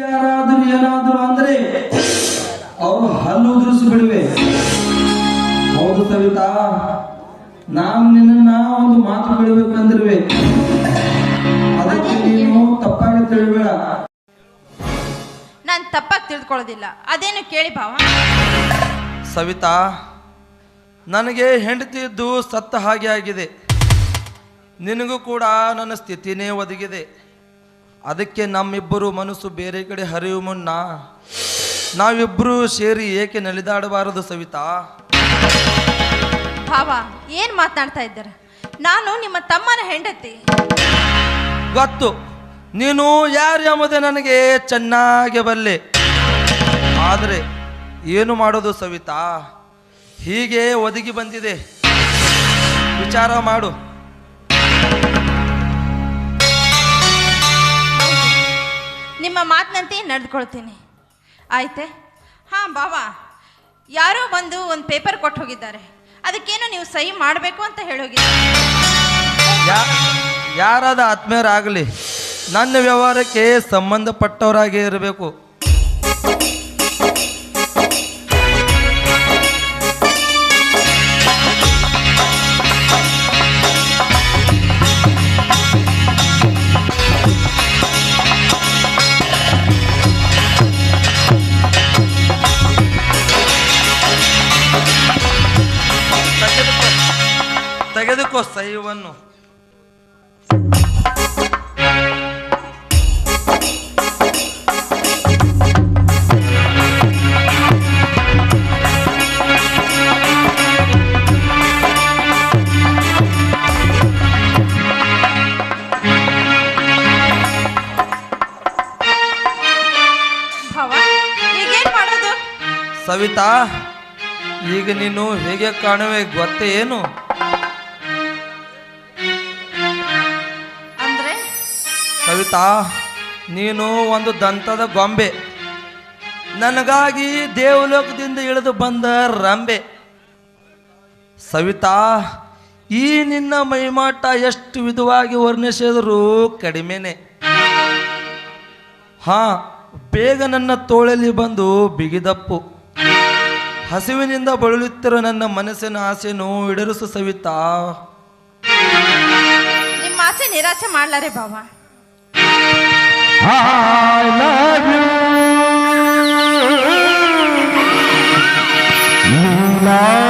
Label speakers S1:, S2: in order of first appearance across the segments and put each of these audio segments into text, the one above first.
S1: ಯಾರಾದ್ರೂ ಏನಾದ್ರೂ ಅಂದ್ರೆ ಅವರು ಹಲ್ಲು ಉದುರಿಸಿ ಬಿಡುವೆ. ಹೌದು ಸವಿತಾ ನಾನು ನಿನ್ನ ಒಂದು ಮಾತು ಬಿಡಬೇಕಂದಿರುವೆ ಅದಕ್ಕೆ ನೀನು ತಪ್ಪಾಗಿ ತಿಳಿಬೇಡ.
S2: ನಾನು ತಪ್ಪಾಗಿ ತಿಳ್ಕೊಳ್ಳೋದಿಲ್ಲ. ಅದೇನು ಕೇಳಿ ಭಾವ?
S3: ಸವಿತಾ ನನಗೆ ಹೆಂಡತಿ ಇದ್ದು ಸತ್ತ ಹಾಗೆ ಆಗಿದೆ. ನಿನಗೂ ಕೂಡ ನನ್ನ ಸ್ಥಿತಿನೇ ಒದಗಿದೆ. ಅದಕ್ಕೆ ನಮ್ಮಿಬ್ಬರು ಮನಸ್ಸು ಬೇರೆ ಕಡೆ ಹರಿಯುವ ಮುನ್ನ ನಾವಿಬ್ಬರು ಸೇರಿ ಏಕೆ ನಲಿದಾಡಬಾರದು ಸವಿತಾ?
S2: ಭಾವ ಏನು ಮಾತಾಡ್ತಾ ಇದ್ದಾರೆ? ನಾನು ನಿಮ್ಮ ತಮ್ಮನ ಹೆಂಡತಿ.
S3: ಗೊತ್ತು. ನೀನು ಯಾರು ಎಂಬುದೇ ನನಗೆ ಚೆನ್ನಾಗಿ ಬಲ್ಲೆ ಆದರೆ ಏನು ಮಾಡೋದು ಸವಿತಾ? ಹೀಗೆ ಒದಗಿ ಬಂದಿದೆ. ವಿಚಾರ ಮಾಡು.
S2: ನಿಮ್ಮ ಮಾತಿನಂತೆ ನಡೆದುಕೊಳ್ತೀನಿ. ಆಯ್ತೆ? ಹಾಂ, ಬಾವಾ. ಯಾರೋ ಬಂದು ಒಂದು ಪೇಪರ್ ಕೊಟ್ಟು ಹೋಗಿದ್ದಾರೆ ಅದಕ್ಕೇನು ನೀವು ಸಹಿ ಮಾಡಬೇಕು ಅಂತ ಹೇಳೋಗಿದ್ದಾರೆ?
S3: ಯಾರಾದ ಆತ್ಮೀಯರಾಗಲಿ, ನನ್ನ ವ್ಯವಹಾರಕ್ಕೆ ಸಂಬಂಧಪಟ್ಟವರಾಗೇ ಇರಬೇಕು.
S2: ಈಗೇನು ಮಾಡೋದು?
S3: ಸವಿತಾ ಈಗ ನೀನು ಹೇಗೆ ಕಾಣುವೆ ಗೊತ್ತೇ ಏನು? ಸವಿತಾ ನೀನು ಒಂದು ದಂತದ ಗೊಂಬೆ. ನನಗಾಗಿ ದೇವಲೋಕದಿಂದ ಇಳಿದು ಬಂದ ರಂಬೆ. ಸವಿತಾ, ಈ ನಿನ್ನ ಮೈಮಾಟ ಎಷ್ಟು ವಿಧವಾಗಿ ವರ್ಣಿಸಿದರೂ ಕಡಿಮೆನೆ. ಹಾ, ಬೇಗ ನನ್ನ ತೋಳಲ್ಲಿ ಬಂದು ಬಿಗಿದಪ್ಪು. ಹಸಿವಿನಿಂದ ಬಳಲುತ್ತಿರೋ ನನ್ನ ಮನಸ್ಸಿನ ಆಸೆನು ಈಡೇರಿಸು ಸವಿತಾ.
S2: ನಿಮ್ಮ ಆಸೆ ನಿರಾಸೆ ಮಾಡ್ಲಾರೆ ಭಾವ
S1: I love you. You love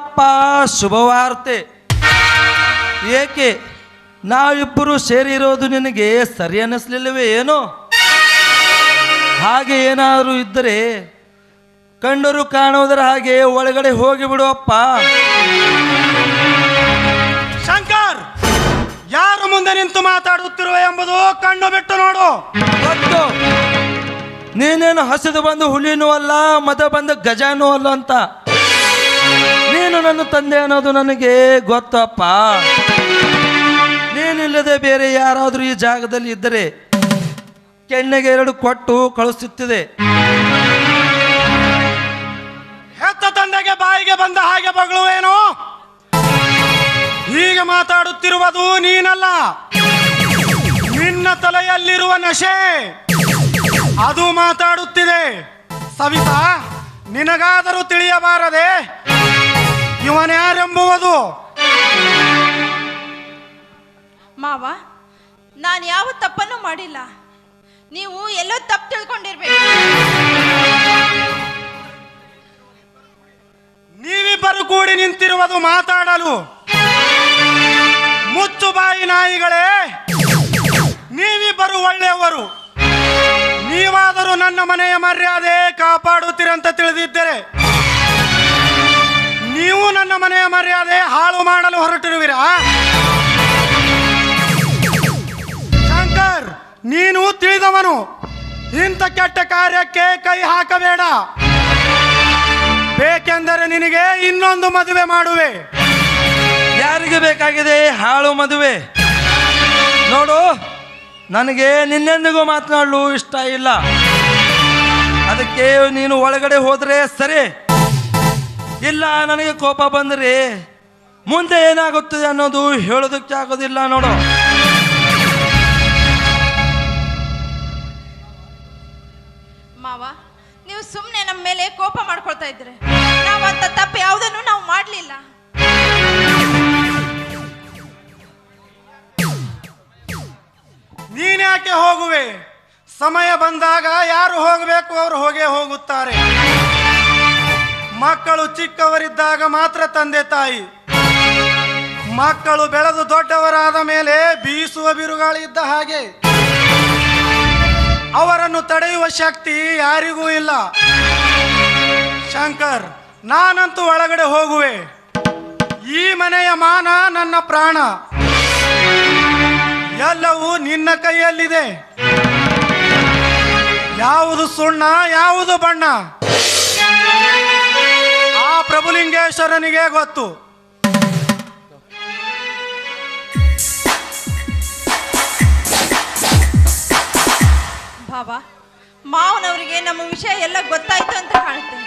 S3: ಅಲ್ಲಪ್ಪ ಶುಭವಾರ್ತೆ. ಏಕೆ ನಾವಿಬ್ಬರು ಸೇರಿರೋದು ನಿನಗೆ ಸರಿ ಅನ್ನಿಸ್ಲಿಲ್ಲವೇ ಏನು? ಹಾಗೆ ಏನಾದರೂ ಇದ್ದರೆ ಕಂಡರು ಕಾಣುವುದರ ಹಾಗೆ ಒಳಗಡೆ ಹೋಗಿ ಬಿಡುವಪ್ಪ
S4: ಶಂಕರ್ ಯಾರು ಮುಂದೆ ನಿಂತು ಮಾತಾಡುತ್ತಿರುವ ಎಂಬುದು ಕಣ್ಣು ಬಿಟ್ಟು ನೋಡು.
S3: ಗೊತ್ತು ನೀನೇನು ಹಸಿದು ಬಂದು ಹುಲಿನೂ ಅಲ್ಲ ಮದ ಬಂದು ಗಜಾನೂ ಅಲ್ಲ ಅಂತ. ನೀನು ನನ್ನ ತಂದೆ ಅನ್ನೋದು ನನಗೆ ಗೊತ್ತಪ್ಪ. ನೀನಿಲ್ಲದೆ ಬೇರೆ ಯಾರಾದರೂ ಈ ಜಾಗದಲ್ಲಿ ಇದ್ದರೆ ಕೆಣ್ಣೆಗೆ ಎರಡು ಕೊಟ್ಟು ಕಳಿಸುತ್ತಿದೆ
S4: ಹೆತ್ತ ತಂದೆಗೆ ಬಾಯಿಗೆ ಬಂದ ಹಾಗೆ ಬಗಳುವೇನು ಹೀಗೆ ಮಾತಾಡುತ್ತಿರುವುದು ನೀನಲ್ಲ. ನಿನ್ನ ತಲೆಯಲ್ಲಿರುವ ನಶೆ. ಅದು ಮಾತಾಡುತ್ತಿದೆ. ಸವಿತಾ, ನಿನಗಾದರೂ ತಿಳಿಯಬಾರದೆ? ಇವನ್ಯಾರೆಂಬುವುದು
S2: ಮಾವ ನಾನು ಯಾವ ತಪ್ಪನ್ನು ಮಾಡಿಲ್ಲ. ನೀವು ಎಲ್ಲೋ ತಪ್ಪು ತಿಳ್ಕೊಂಡಿರ್ಬೇಕು.
S4: ನೀವಿಬ್ಬರು ಕೂಡಿ ನಿಂತಿರುವುದು ಮಾತಾಡಲು. ಮುಚ್ಚು ಬಾಯಿ ನಾಯಿಗಳೇ ನೀವಿಬ್ಬರು ಒಳ್ಳೆಯವರು. ನೀವಾದರೂ ನನ್ನ ಮನೆಯ ಮರ್ಯಾದೆ ಕಾಪಾಡುತ್ತೀರಂತ ತಿಳಿದಿದ್ದರೆ ನೀವು ನನ್ನ ಮನೆಯ ಮರ್ಯಾದೆ ಹಾಳು ಮಾಡಲು ಹೊರಟಿರುವಿರಾ? ಶಂಕರ್, ನೀನು ತಿಳಿದವನು. ಇಂಥ ಕೆಟ್ಟ ಕಾರ್ಯಕ್ಕೆ ಕೈ ಹಾಕಬೇಡ. ಬೇಕೆಂದರೆ ನಿನಗೆ ಇನ್ನೊಂದು ಮದುವೆ ಮಾಡುವೆ.
S3: ಯಾರಿಗೆ ಬೇಕಾಗಿದೆ ಹಾಳು ಮದುವೆ? ನೋಡು, ನನಗೆ ನಿನ್ನೆಂದಿಗೂ ಮಾತನಾಡಲು ಇಷ್ಟ ಇಲ್ಲ. ಅದಕ್ಕೆ ನೀನು ಒಳಗಡೆ ಹೋದರೆ ಸರಿ. ಇಲ್ಲ ನನಗೆ ಕೋಪ ಬಂದ್ರಿ. ಮುಂದೆ ಏನಾಗುತ್ತದೆ ಅನ್ನೋದು ಹೇಳೋದಕ್ಕೆ ಆಗೋದಿಲ್ಲ ನೋಡು.
S2: ಮಾವ ನೀವು ಸುಮ್ಮನೆ ನಮ್ಮ ಮೇಲೆ ಕೋಪ ಮಾಡ್ಕೊಳ್ತಾ ಇದ್ರೆ ನಾವು ಅಂತ ತಪ್ಪು ಯಾವುದನ್ನು ನಾವು ಮಾಡಲಿಲ್ಲ.
S4: ನೀನ್ಯಾಕೆ ಹೋಗುವೆ? ಸಮಯ ಬಂದಾಗ ಯಾರು ಹೋಗಬೇಕು ಅವರು ಹೋಗೇ ಹೋಗುತ್ತಾರೆ. ಮಕ್ಕಳು ಚಿಕ್ಕವರಿದ್ದಾಗ ಮಾತ್ರ ತಂದೆ ತಾಯಿ. ಮಕ್ಕಳು ಬೆಳೆದು ದೊಡ್ಡವರಾದ ಮೇಲೆ ಬೀಸುವ ಬಿರುಗಾಳಿ ಇದ್ದ ಹಾಗೆ. ಅವರನ್ನು ತಡೆಯುವ ಶಕ್ತಿ ಯಾರಿಗೂ ಇಲ್ಲ. ಶಂಕರ್, ನಾನಂತೂ ಒಳಗಡೆ ಹೋಗುವೆ. ಈ ಮನೆಯ ಮಾನ ನನ್ನ ಪ್ರಾಣ. ಎಲ್ಲವೂ ನಿನ್ನ ಕೈಯಲ್ಲಿದೆ. ಯಾವುದು ಸುಣ್ಣ, ಯಾವುದು ಬಣ್ಣ. ಪ್ರಭುಲಿಂಗೇಶ್ವರನಿಗೆ ಗೊತ್ತು.
S2: ಬಾಬಾ ಮಾವನವರಿಗೆ ನಮ್ಮ ವಿಷಯ ಎಲ್ಲ ಗೊತ್ತಾಯ್ತು ಅಂತ ಕಾಣುತ್ತೆ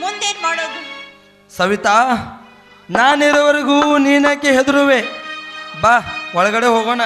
S2: ಮುಂದೇನ್ ಮಾಡೋದು?
S3: ಸವಿತಾ ನಾನಿರೋವರೆಗೂ ನೀನಕ್ಕೆ ಹೆದರುವೆ. ಬಾ ಒಳಗಡೆ ಹೋಗೋಣ.